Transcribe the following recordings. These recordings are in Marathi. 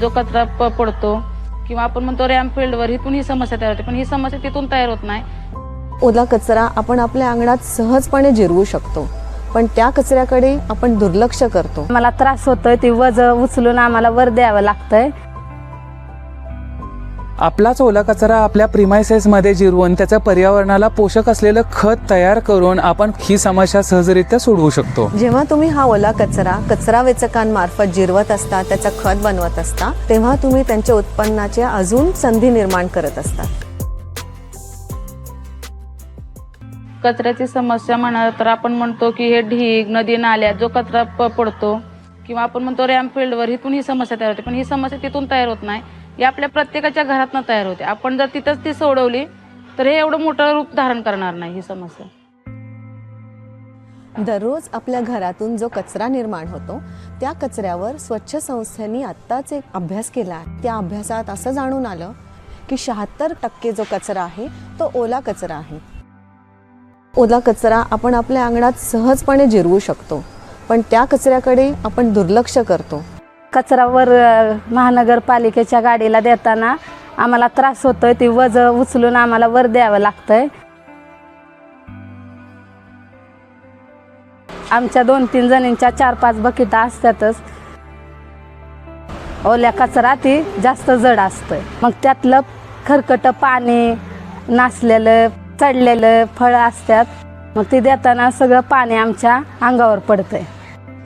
जो कचरा प- पडतो किंवा आपण म्हणतो रॅम्प फील्डवर इथून ही समस्या तयार होते. पण ही समस्या तिथून तयार होत नाही. ओला कचरा आपण आपल्या अंगणात सहजपणे जिरवू शकतो. पण त्या कचऱ्याकडे आपण दुर्लक्ष करतो. मला त्रास होतोय ती वज उचलून आम्हाला वर द्यावं लागतंय. आपलाच ओला कचरा आपल्या प्रिमायसेसमध्ये जिरवून त्याचं पर्यावरणाला पोषक असलेलं खत तयार करून आपण ही समस्या सहजरित्या सोडवू शकतो. जेव्हा तुम्ही हा ओला कचरा कचरा वेचकांमार्फत जिरवत असता त्याचं खत बनवत असता तेव्हा तुम्ही त्यांच्या उत्पन्नाच्या अजून संधी निर्माण करत असता. कचऱ्याची समस्या म्हणा तर आपण म्हणतो की हे ढीग नदी नाल्यात जो कचरा प- पडतो किंवा आपण म्हणतो रॅम्प फील्डवर इथून ही समस्या तयार होते. पण ही समस्या तिथून तयार होत नाही. ही आपल्या प्रत्येकाच्या घरातनं तयार होते. आपण जर तिथंच ती सोडवली तर हे एवढं मोठं रूप धारण करणार नाही ही समस्या. दररोज आपल्या घरातून जो कचरा निर्माण होतो त्या कचऱ्यावर स्वच्छ संस्थेनी आत्ताच एक अभ्यास केला. आहे त्या अभ्यासात असं जाणून आलं की शहात्तर टक्के जो कचरा आहे तो ओला कचरा आहे. ओला कचरा आपण आपल्या अंगणात सहजपणे जिरवू शकतो पण त्या कचऱ्याकडे आपण दुर्लक्ष करतो. कचरावर महानगरपालिकेच्या गाडीला देताना आम्हाला त्रास होतोय. ती वज उचलून आम्हाला वर द्यावं लागतंय. आमच्या दोन तीन जणींच्या चार पाच बकिटा असतातच. ओल्या कचरा ती जास्त जड असतंय. मग त्यातलं खरकट पाणी नासलेलं चढलेलं फळं असतात. मग ती देताना सगळं पाणी आमच्या अंगावर पडतंय.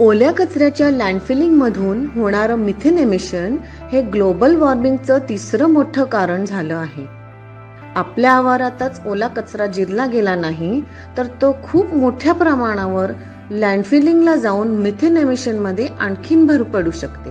ओल्या कचऱ्याच्या लँडफिलिंगमधून होणारं मिथेन एमिशन हे ग्लोबल वॉर्मिंगचं तिसरं मोठं कारण झालं आहे. आपल्या आवारातच ओला कचरा जिरला गेला नाही तर तो खूप मोठ्या प्रमाणावर लँडफिलिंगला जाऊन मिथेन एमिशनमध्ये आणखीन भर पडू शकते.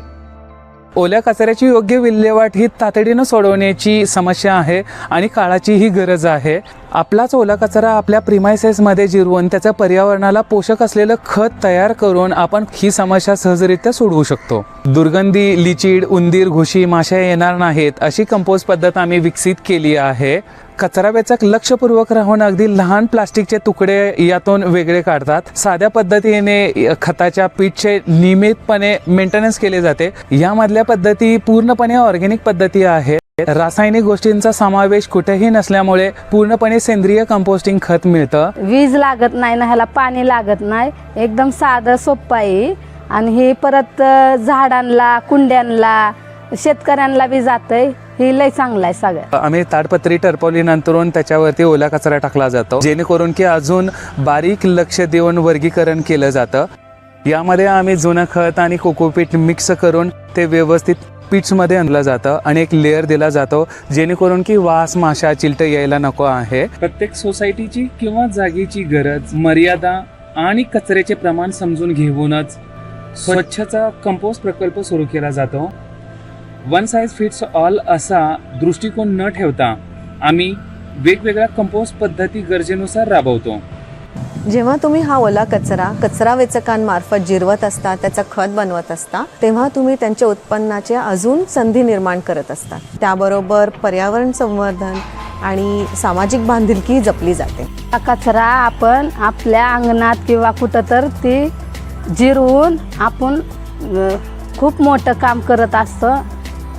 ओल्या कचऱ्याची योग्य विल्हेवाट ही तातडीनं सोडवण्याची समस्या आहे आणि काळाची ही गरज आहे. आपलाच ओला कचरा आपल्या प्रिमायसेसमध्ये जिरवून त्याचं पर्यावरणाला पोषक असलेलं खत तयार करून आपण ही समस्या सहजरित्या सोडवू शकतो. दुर्गंधी लिचीड उंदीर घुशी माश्या येणार नाहीत अशी कंपोस्ट पद्धत आम्ही विकसित केली आहे. कचरा वेचक लक्षपूर्वक राहून अगदी लहान प्लास्टिकचे तुकडे यातून वेगळे काढतात. साध्या पद्धतीने खताच्या पीठचे नियमितपणे मेंटेनन्स केले जाते. यामधल्या पद्धती पूर्णपणे ऑर्गेनिक पद्धती आहेत रासायनिक गोष्टींचा समावेश कुठेही नसल्यामुळे पूर्णपणे सेंद्रिय कंपोस्टिंग खत मिळतं. वीज लागत नाही ना ह्याला पाणी लागत नाही. एकदम साधं सोपं आहे. आणि हे परत झाडांना कुंड्यांना शेतकऱ्यांना बी जातंय. हे लय चांगलं आहे सगळं. आम्ही ताडपत्री टरपवली नंतरून त्याच्यावरती ओला कचरा टाकला जातो. जेणेकरून की अजून बारीक लक्ष देऊन वर्गीकरण केलं जातं. यामध्ये आम्ही जुनं खत आणि कोकोपीट मिक्स करून ते व्यवस्थित पिट्समध्ये आणलं जातं आणि एक लेअर दिला जातो जेणेकरून की वास माशा चिलट यायला नको आहे. प्रत्येक सोसायटीची किंवा जागेची गरज मर्यादा आणि कचऱ्याचे प्रमाण समजून घेऊनच स्वच्छचा कंपोस्ट प्रकल्प सुरू केला जातो. वन साईज फिट्स ऑल असा दृष्टिकोन न ठेवता आम्ही वेगवेगळ्या कंपोस्ट पद्धती गरजेनुसार राबवतो. जेव्हा तुम्ही हा ओला कचरा कचरा वेचकांमार्फत जिरवत असता त्याचं खत बनवत असता तेव्हा तुम्ही त्यांच्या उत्पन्नाच्या अजून संधी निर्माण करत असता. त्याबरोबर पर्यावरण संवर्धन आणि सामाजिक बांधिलकी जपली जाते. हा कचरा आपण आपल्या अंगणात किंवा कुठं तर ती जिरवून आपण खूप मोठं काम करत असतो.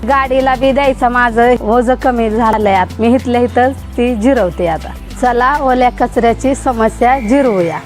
गाडीला बी द्यायचं माझं ओझ कमी झालंय मी इथल्या इथं ती जिरवते आता. चला ओल्या कचऱ्याची समस्या जिरवूया.